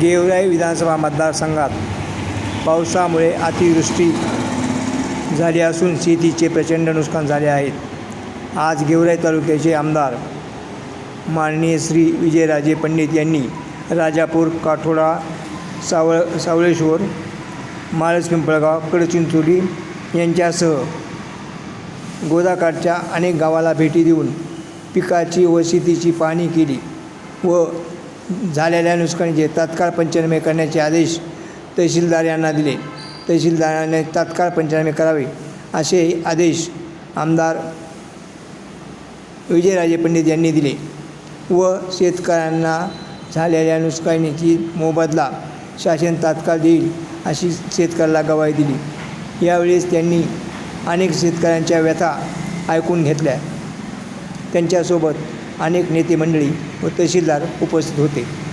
गेवराई विधानसभा मतदारसंघात पावसामुळे अतिवृष्टी झाली असून शेतीचे प्रचंड नुकसान झाले आहेत आज गेवराई तालुक्याचे आमदार माननीय श्री विजयराजे पंडित यांनी राजापूर काठोडा सावळ सावळेश्वर माळस पिंपळगाव कडचिंचोली यांच्यासह गोदाकाठच्या अनेक गावाला भेटी देऊन पिकाची व शेतीची पाहणी केली व झालेल्या नुकसानीचे तात्काळ पंचनामे करण्याचे आदेश तहसीलदार यांना दिले. तहसीलदाराने तात्काळ पंचनामे करावे असे आदेश आमदार विजयराजे पंडित यांनी दिले व शेतकऱ्यांना झालेल्या नुकसानीची मोबदला शासन तात्काळ देईल अशी शेतकऱ्याला गवाही दिली. यावेळेस त्यांनी अनेक शेतकऱ्यांच्या व्यथा ऐकून घेतल्या. त्यांच्यासोबत अनेक नेते मंडळी व तहसीलदार उपस्थित होते.